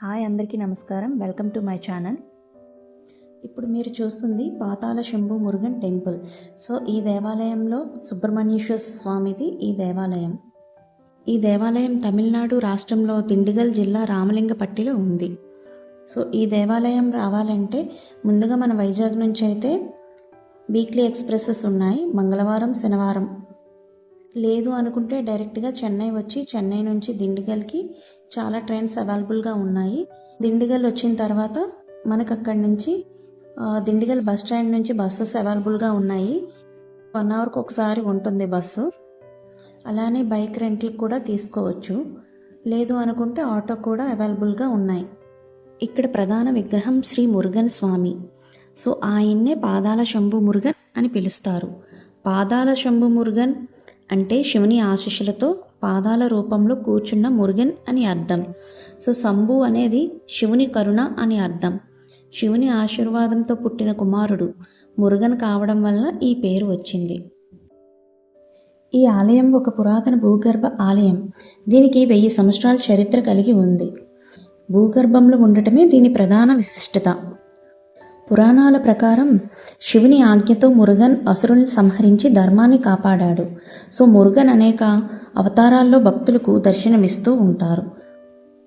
Hi అందరికీ నమస్కారం. Welcome to my channel. ఇప్పుడు మీరు చూస్తుంది పాతాల శంభు మురుగన్ టెంపుల్. సో ఈ దేవాలయంలో సుబ్రహ్మణ్యేశ్వర స్వామిది ఈ దేవాలయం. ఈ దేవాలయం తమిళనాడు రాష్ట్రంలో దిండిగల్ జిల్లా రామలింగపట్టిలో ఉంది. సో ఈ దేవాలయం రావాలంటే ముందుగా మన వైజాగ్ నుంచి అయితే వీక్లీ ఎక్స్ప్రెసెస్ ఉన్నాయి. మంగళవారం శనివారం లేదు అనుకుంటే డైరెక్ట్గా చెన్నై వచ్చి చెన్నై నుంచి దిండిగల్కి చాలా ట్రైన్స్ అవైలబుల్గా ఉన్నాయి. దిండిగల్ వచ్చిన తర్వాత మనకు అక్కడి నుంచి దిండిగల్ బస్ స్టాండ్ నుంచి బస్సెస్ అవైలబుల్గా ఉన్నాయి. వన్ అవర్కి ఒకసారి ఉంటుంది బస్సు. అలానే బైక్ రెంట్లు కూడా తీసుకోవచ్చు. లేదు అనుకుంటే ఆటో కూడా అవైలబుల్గా ఉన్నాయి. ఇక్కడ ప్రధాన విగ్రహం శ్రీ మురుగన్ స్వామి. సో ఆయన్నే పాదాల శంభు మురుగన్ అని పిలుస్తారు. పాదాల శంభు మురుగన్ అంటే శివుని ఆశీస్సులతో పాదాల రూపంలో కూర్చున్న మురుగన్ అని అర్థం. సో శంభు అనేది శివుని కరుణ అని అర్థం. శివుని ఆశీర్వాదంతో పుట్టిన కుమారుడు మురుగన్ కావడం వల్ల ఈ పేరు వచ్చింది. ఈ ఆలయం ఒక పురాతన భూగర్భ ఆలయం. దీనికి వెయ్యి సంవత్సరాల చరిత్ర కలిగి ఉంది. భూగర్భంలో ఉండటమే దీని ప్రధాన విశిష్టత. పురాణాల ప్రకారం శివుని ఆజ్ఞతో మురుగన్ అసురుల్ని సంహరించి ధర్మాన్ని కాపాడాడు. సో మురుగన్ అనేక అవతారాల్లో భక్తులకు దర్శనమిస్తూ ఉంటారు.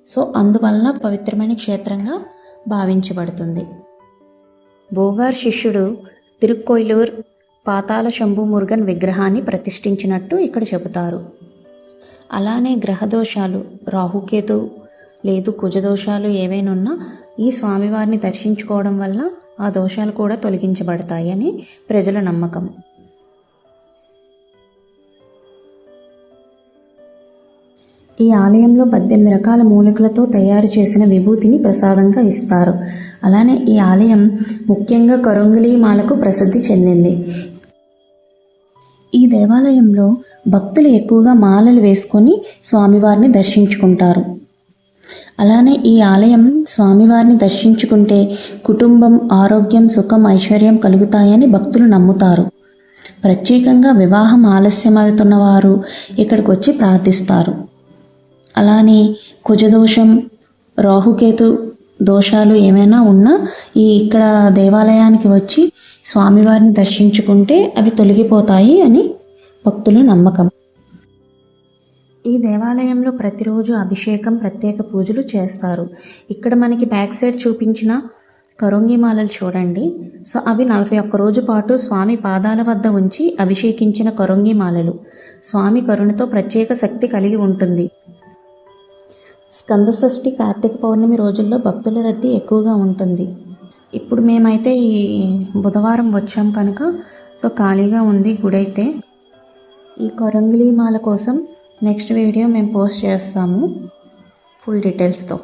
సో అందువలన పవిత్రమైన క్షేత్రంగా భావించబడుతుంది. బోగార్ శిష్యుడు తిరుక్కోయిలూర్ పాతాల శంభు మురుగన్ విగ్రహాన్ని ప్రతిష్ఠించినట్టు ఇక్కడ చెబుతారు. అలానే గ్రహదోషాలు రాహుకేతు లేదు కుజదోషాలు ఏవైనా ఉన్నా ఈ స్వామివారిని దర్శించుకోవడం వల్ల ఆ దోషాలు కూడా తొలగించబడతాయని ప్రజల నమ్మకం. ఈ ఆలయంలో పద్దెనిమిది రకాల మూలికలతో తయారు చేసిన విభూతిని ప్రసాదంగా ఇస్తారు. అలానే ఈ ఆలయం ముఖ్యంగా కరుంగిలి మాలకు ప్రసిద్ధి చెందింది. ఈ దేవాలయంలో భక్తులు ఎక్కువగా మాలలు వేసుకొని స్వామివారిని దర్శించుకుంటారు. అలానే ఈ ఆలయం స్వామివారిని దర్శించుకుంటే కుటుంబం ఆరోగ్యం సుఖం ఐశ్వర్యం కలుగుతాయని భక్తులు నమ్ముతారు. ప్రత్యేకంగా వివాహం ఆలస్యమవుతున్న వారు ఇక్కడికి వచ్చి ప్రార్థిస్తారు. అలానే కుజదోషం రాహుకేతు దోషాలు ఏమైనా ఉన్నా ఈ ఇక్కడ దేవాలయానికి వచ్చి స్వామివారిని దర్శించుకుంటే అవి తొలగిపోతాయి అని భక్తుల నమ్మకం. ఈ దేవాలయంలో ప్రతిరోజు అభిషేకం ప్రత్యేక పూజలు చేస్తారు. ఇక్కడ మనకి బ్యాక్ సైడ్ చూపించిన కరోంగి మాలలు చూడండి. సో అవి నలభై ఒక్క రోజు పాటు స్వామి పాదాల వద్ద ఉంచి అభిషేకించిన కరోంగి మాలలు. స్వామి కరుణతో ప్రత్యేక శక్తి కలిగి ఉంటుంది. స్కందషష్ఠి కార్తీక పౌర్ణమి రోజుల్లో భక్తుల రద్దీ ఎక్కువగా ఉంటుంది. ఇప్పుడు మేమైతే ఈ బుధవారం వచ్చాం కనుక సో ఖాళీగా ఉంది గుడి అయితే ఈ కొరంగిలి మాల కోసం నెక్స్ట్ వీడియో మేము పోస్ట్ చేస్తాము ఫుల్ డీటెయిల్స్తో